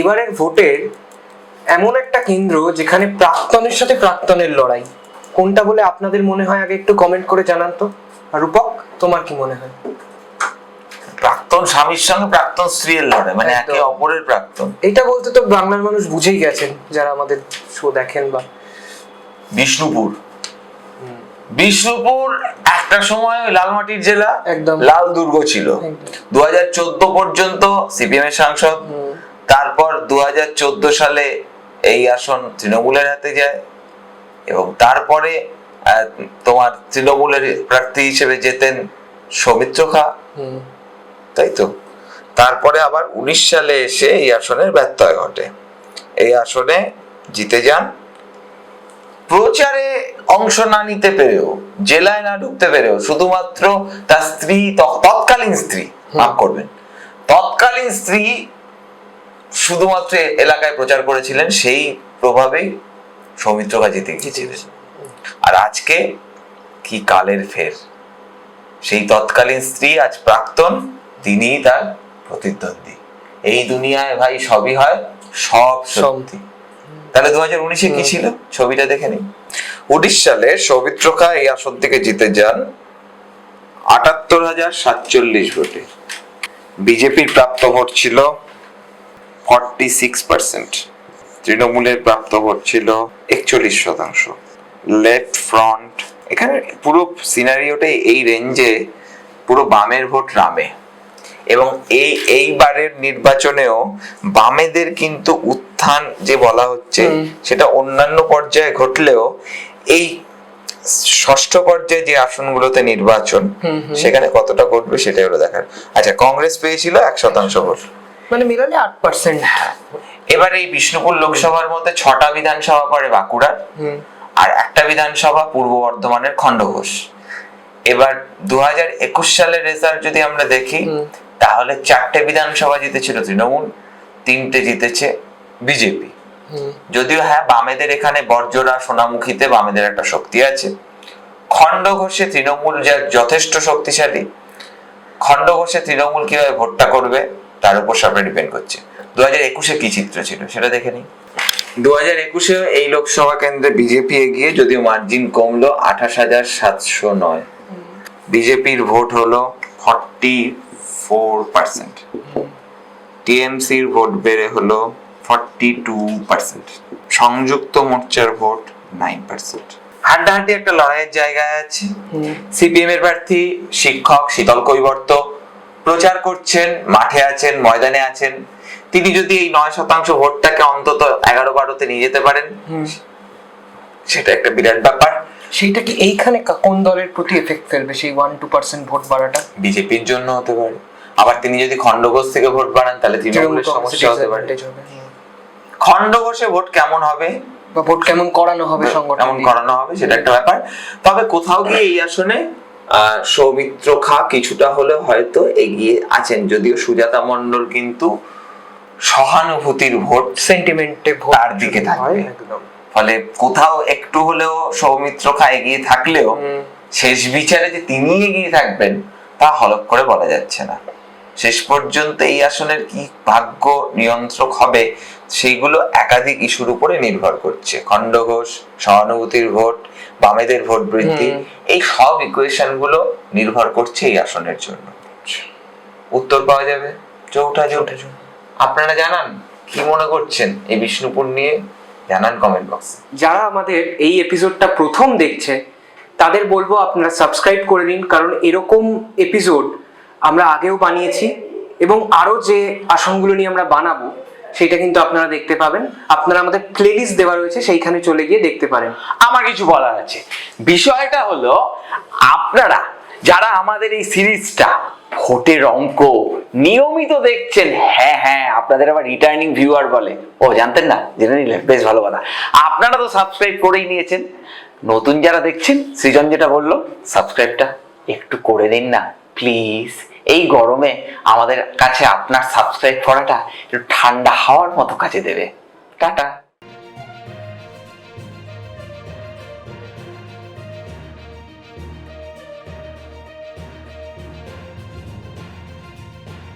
এবারের ভোটের এমন একটা কেন্দ্র যেখানে প্রাক্তনের সাথে প্রাক্তনের লড়াই। কোনটা বলে আপনাদের মনে হয়? আগে একটু কমেন্ট করে জানান তো। রূপক তোমার কি মনে হয়? প্রাক্তন স্বামীর সঙ্গে প্রাক্তন স্ত্রীর লড়াই মানে একে অপরের প্রাক্তন। এইটা বলতে তো বাংলার মানুষ বুঝেই গেছেন যারা আমাদের শো দেখেন বা বিষ্ণুপুর। বিষ্ণুপুর একটা সময় লালমাটির জেলা একদম। লাল দুর্গ ছিল। দু চোদ্দ পর্যন্ত সিপিএম এর সাংসদ। তারপর দু হাজার চোদ্দ সালে এই আসন তৃণমূলের হাতে যায় এবং তারপরে তোমার তৃণমূলের প্রার্থী হিসেবে যেতেন সৌমিত্র খা। তাই তো? তারপরে আবার উনিশ সালে এসে এই আসনের ব্যত্যয় ঘটে। এই আসনে জিতে যান। প্রচারে অংশ না নিতে পেরেও জেলায় না ঢুকতে পেরেও শুধুমাত্র তার স্ত্রী তৎকালীন স্ত্রী মাফ করবেন তৎকালীন স্ত্রী শুধুমাত্র এলাকায় প্রচার করেছিলেন সেই প্রভাবেই সৌমিত্রকা জিতে গিয়েছিলেন। আর আজকে কি কালের ফের? সেই তৎকালীন স্ত্রী আজ প্রাক্তন তিনিই তার প্রতিদ্বন্দ্বী। এই দুনিয়ায় ভাই সবই হয় সব সত্যি। তাহলে দু হাজার উনিশে কি ছিল? ছবিটা দেখে নিই। উনিশ সালে সৌমিত্র খা এই আসন থেকে জিতে যান আটাত্তর হাজার সাতচল্লিশ ভোটে। বিজেপির প্রাপ্ত ভোট ছিল ফর্টি সিক্স পার্সেন্ট তৃণমূলের প্রাপ্ত ভোট ছিল একচল্লিশ শতাংশ। লেফট ফ্রন্ট এখানে পুরো সিনারিওটাই এই রেঞ্জে পুরো বামের ভোট রামে। এবং এই এইবারের নির্বাচনেও বামেদের কিন্তু উত্থান যে বলা হচ্ছে সেটা অন্যান্য পর্যায়ে ঘটলেও এই ষষ্ঠ পর্যায়ে যে আসনগুলোতে নির্বাচন। সেখানে কতটা ঘটবে সেটাই হলো দেখার। আচ্ছা কংগ্রেস পেয়েছিল এক শতাংশ ভোট। মানে মিলালে আট পার্সেন্ট এবার এই বিষ্ণুপুর লোকসভার মধ্যে ছটা বিধানসভা পড়ে বাঁকুড়ার। আর একটা বিধানসভা পূর্ব বর্ধমানের খণ্ডঘোষ। এবার দু হাজার একুশ সালের রেজাল্ট যদি আমরা দেখি তাহলে চারটে বিধানসভা জিতেছিল তৃণমূল তিনটে জিতেছে বিজেপি। হুম। যদিও হ্যাঁ বামেদের এখানে বর্জরা সোনামুখীতে বামেদের একটা শক্তি আছে। খণ্ডঘোষে তৃণমূল যা যথেষ্ট শক্তিশালী খণ্ডঘোষে তৃণমূল কীভাবে ভোটটা করবে? তার উপর সবটা ডিপেন্ড করছে। দু হাজার একুশে কি চিত্র ছিল? সেটা দেখে নিই। দু হাজার একুশে এই লোকসভা কেন্দ্রে বিজেপি এগিয়ে যদিও মার্জিন কমলো আঠাশ হাজার সাতশো নয়। বিজেপির ভোট হলো ফর্টি ফোর পার্সেন্ট টিএমসির ভোট বেড়ে হলো ফর্টি টু পার্সেন্ট সংযুক্ত মোর্চার ভোট নাইন পার্সেন্ট হাড্ডাহাড্ডি একটা লড়াইয়ের জায়গায় আছে। সিপিএম এর প্রার্থী শিক্ষক শীতল কৈবর্ত। প্রচার করছেন মাঠে আছেন ময়দানে আছেন। তিনি যদি এই নয় শতাংশ ভোটটাকে অন্তত এগারো বারোতে নিয়ে যেতে পারেন সেটা একটা বিরাট ব্যাপার। সেইটা কি এইখানে কোন দলের প্রতি এফেক্ট ফেলবে সেই ওয়ান টু পার্সেন্ট ভোট বাড়াটা? বিজেপির জন্য হতে পারে। আবার তিনি যদি খণ্ডঘোষ থেকে ভোট বাড়ান তাহলে তৃণমূল তৃণমূলের সমস্যা হতে পারে। খণ্ডঘোষে ভোট কেমন হবে? বা ভোট কেমন করানো হবে সংগঠন কেমন করানো হবে সেটা একটা ব্যাপার। তবে কোথাও গিয়ে এই আসনে সৌমিত্র খা কিছুটা হলে হয়তো এগিয়ে আছেন যদিও সুজাতা মণ্ডল কিন্তু সহানুভূতির ভোট সেন্টিমেন্টে তার দিকে থাকবে। ফলে কোথাও একটু হলেও সৌমিত্র খা এগিয়ে থাকলেও। শেষ বিচারে যে তিনি এগিয়ে থাকবেন তা হলক করে বলা যাচ্ছে না শেষ পর্যন্ত এই আসনের কি ভাগ্য নিয়ন্ত্রক হবে সেইগুলো একাধিক ইস্যুর উপরে নির্ভর করছে। খণ্ডঘোষ সহানুভূতির ভোট বামেদের ভোট বৃদ্ধি এই সব ইকুয়েশনগুলো নির্ভর করছে এই আসনের জন্য। উত্তর পাওয়া যাবে। চৌঠা চৌঠা আপনারা জানান কি মনে করছেন এই বিষ্ণুপুর নিয়ে? জানান কমেন্ট বক্সে যারা আমাদের এই এপিসোডটা প্রথম দেখছে তাদের বলব আপনারা সাবস্ক্রাইব করে নিন কারণ এরকম এপিসোড আমরা আগেও বানিয়েছি এবং আরও যে আসনগুলো নিয়ে আমরা বানাবো সেটা কিন্তু আপনারা দেখতে পাবেন। আপনারা আমাদের প্লেলিস্ট দেওয়া রয়েছে, সেইখানে চলে গিয়ে দেখতে পারেন। আমার কিছু বলার আছে। বিষয়টা হলো, আপনারা যারা আমাদের এই সিরিজটা ভোটের অঙ্ক নিয়মিত দেখছেন হ্যাঁ হ্যাঁ আপনাদের আবার রিটার্নিং ভিউয়ার বলে। ও, জানতেন না? জেনে নিলেন? বেশ ভালো কথা। আপনারা তো সাবস্ক্রাইব করেই নিয়েছেন। নতুন যারা দেখছেন, সৃজন যেটা বলল সাবস্ক্রাইবটা একটু করে দিন না প্লিজ এই গরমে আমাদের কাছে আপনার সাবস্ক্রাইব করাটা একটু ঠান্ডা হাওয়ার মতো কাছে দেবে। টাটা।